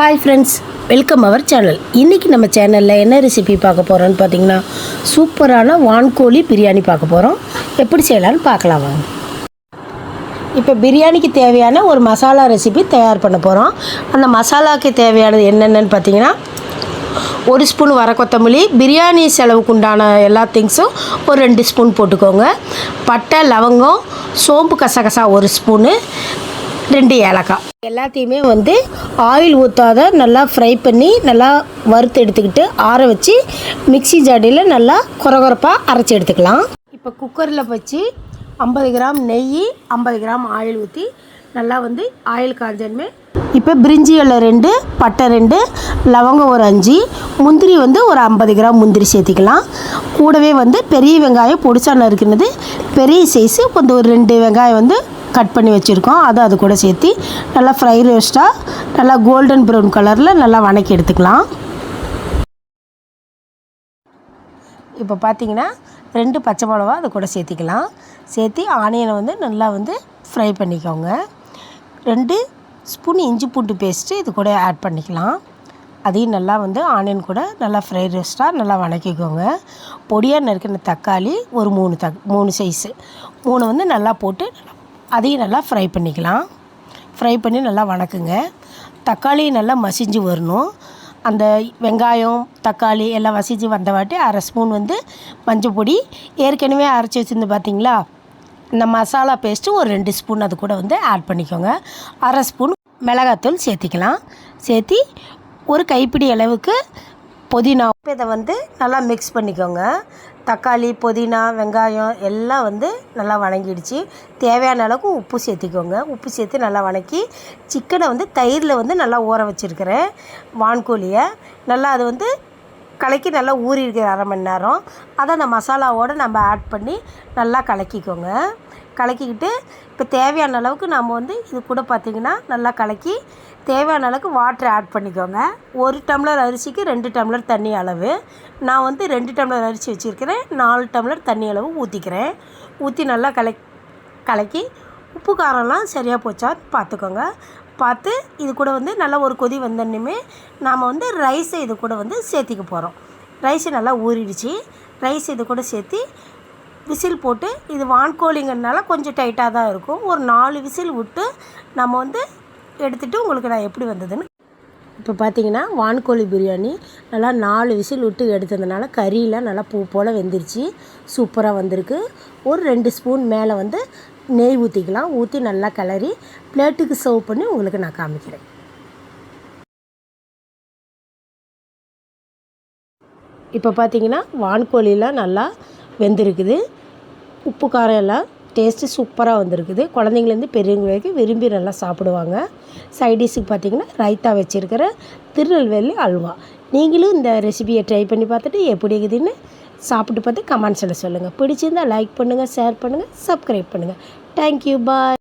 Hi friends welcome our channel இன்றைக்கி நம்ம சேனலில் என்ன ரெசிபி பார்க்க போகிறோன்னு பார்த்தீங்கன்னா சூப்பரான வான்கோழி பிரியாணி பார்க்க போகிறோம் எப்படி செய்யலான்னு பார்க்கலாம் வாங்க. இப்போ பிரியாணிக்கு தேவையான ஒரு மசாலா ரெசிபி தயார் பண்ண போகிறோம் அந்த மசாலாவுக்கு தேவையானது என்னென்னு பார்த்தீங்கன்னா ஒரு ஸ்பூன் வர கொத்தமல்லி பிரியாணி செலவுக்கு உண்டான எல்லா திங்ஸும் ஒரு ரெண்டு ஸ்பூன் போட்டுக்கோங்க. பட்டை லவங்கம் சோம்பு கசகசா ஒரு ஸ்பூனு. ரெண்டு ஏலக்காய். எல்லாத்தையுமே வந்து ஆயில் ஊற்றாத நல்லா ஃப்ரை பண்ணி நல்லா வறுத்து எடுத்துக்கிட்டு ஆற வச்சு மிக்ஸி ஜாடியில் நல்லா குறகுறப்பாக அரைச்சி எடுத்துக்கலாம். இப்போ குக்கரில் வச்சு ஐம்பது கிராம் நெய் ஐம்பது கிராம் ஆயில் ஊற்றி நல்லா வந்து ஆயில் காஞ்சனுமே இப்போ பிரிஞ்சி இலை ரெண்டு பட்டை ரெண்டு லவங்கம் ஒரு அஞ்சு முந்திரி வந்து ஒரு ஐம்பது கிராம் முந்திரி சேர்த்திக்கலாம். கூடவே வந்து பெரிய வெங்காயம் பொடிசா நறுக்கினது பெரிய சைஸு கொஞ்சம் ஒரு ரெண்டு வெங்காயம் வந்து கட் பண்ணி வச்சுருக்கோம். அதை அது கூட சேர்த்து நல்லா ஃப்ரை ரோஸ்ட்டாக நல்லா கோல்டன் ப்ரௌன் கலரில் நல்லா வணக்கி எடுத்துக்கலாம். இப்போ பார்த்தீங்கன்னா ரெண்டு பச்சை மிளகா அது கூட சேர்த்திக்கலாம். சேர்த்து ஆனியனை வந்து நல்லா வந்து ஃப்ரை பண்ணிக்கோங்க. ரெண்டு ஸ்பூன் இஞ்சி பூண்டு பேஸ்ட்டு இது கூட ஆட் பண்ணிக்கலாம். அதையும் நல்லா வந்து ஆனியன் கூட நல்லா ஃப்ரை ரோஸ்ட்டாக நல்லா வணக்கிக்கோங்க. பொடியாக நறுக்கின தக்காளி ஒரு மூணு தக் மூணு சைஸு மூணு வந்து நல்லா போட்டு அதையும் நல்லா ஃப்ரை பண்ணிக்கலாம். ஃப்ரை பண்ணி நல்லா வணக்குங்க. தக்காளி நல்லா மசிஞ்சு வரணும். அந்த வெங்காயம் தக்காளி எல்லாம் வசிச்சு வந்தவாட்டி அரை ஸ்பூன் வந்து மஞ்சள் பொடி ஏற்கனவே அரைச்சி வச்சுருந்து பார்த்தீங்களா இந்த மசாலா பேஸ்ட்டு ஒரு ரெண்டு ஸ்பூன் அது கூட வந்து ஆட் பண்ணிக்கோங்க. அரை ஸ்பூன் மிளகாத்தூள் சேர்த்திக்கலாம். சேர்த்தி ஒரு கைப்பிடி அளவுக்கு புதினா. இதை வந்து நல்லா மிக்ஸ் பண்ணிக்கோங்க. தக்காளி புதினா வெங்காயம் எல்லாம் வந்து நல்லா வணங்கிடுச்சு. தேவையான அளவுக்கு உப்பு சேர்த்திக்கோங்க. உப்பு சேர்த்து நல்லா வணக்கி சிக்கனை வந்து தயிரில் வந்து நல்லா ஊற வச்சுருக்கிறேன். வான்கோழியை. நல்லா அது வந்து கலக்கி நல்லா ஊறி அரை மணி நேரம். அதை அந்த மசாலாவோடு நம்ம ஆட் பண்ணி நல்லா கலக்கிக்கோங்க. கலக்கிக்கிட்டு இப்போ தேவையான அளவுக்கு நம்ம வந்து இது கூட பார்த்திங்கன்னா நல்லா கலக்கி தேவையான அளவுக்கு வாட்டர் ஆட் பண்ணிக்கோங்க. ஒரு டம்ளர் அரிசிக்கு ரெண்டு டம்ளர் தண்ணி அளவு. நான் வந்து ரெண்டு டம்ளர் அரிசி வச்சுருக்கிறேன். நாலு டம்ளர் தண்ணி அளவு ஊற்றிக்கிறேன் ஊற்றி நல்லா கலக் கலக்கி உப்பு காரம்லாம் சரியாக போச்சா பார்த்துக்கோங்க பார்த்து இது கூட வந்து நல்லா ஒரு கொதி வந்தோன்னுமே நாம் வந்து ரைஸை இது கூட வந்து சேர்த்திக்க போகிறோம் ரைஸு நல்லா ஊறிடுச்சு. ரைஸ் இது கூட சேர்த்து விசில் போட்டு இது வான்கோழிங்கிறதுனால கொஞ்சம் டைட்டாக தான் இருக்கும். ஒரு நாலு விசில் விட்டு நம்ம வந்து எடுத்துகிட்டு உங்களுக்கு நான் எப்படி வந்ததுன்னு இப்போ பார்த்தீங்கன்னா வான்கோழி பிரியாணி நல்லா நாலு விசில் விட்டு எடுத்ததுனால கறியெலாம் நல்லா பூ போல் வெந்துருச்சு. சூப்பராக வந்திருக்கு. ஒரு ரெண்டு ஸ்பூன் மேலே வந்து நெய் ஊற்றிக்கலாம் ஊற்றி நல்லா கிளறி பிளேட்டுக்கு சர்வ் பண்ணி உங்களுக்கு நான் காமிக்கிறேன். இப்போ பார்த்தீங்கன்னா வான்கோழிலாம் நல்லா வெந்திருக்குது. உப்பு காரம் எல்லாம் டேஸ்ட்டு சூப்பராக வந்திருக்குது. குழந்தைங்கலேருந்து பெரியவங்க வரைக்கும் விரும்பி நல்லா சாப்பிடுவாங்க. சைடிஷுக்கு பார்த்தீங்கன்னா ரைத்தா வச்சுருக்கிற திருநெல்வேலி அல்வா. நீங்களும் இந்த ரெசிபியை ட்ரை பண்ணி பார்த்துட்டு எப்படி இருக்குதுன்னு சாப்பிட்டு பார்த்து கமெண்ட்ஸில் சொல்லுங்கள். பிடிச்சிருந்தால் லைக் பண்ணுங்கள் ஷேர் பண்ணுங்கள் சப்ஸ்கிரைப் பண்ணுங்கள். Thank you bye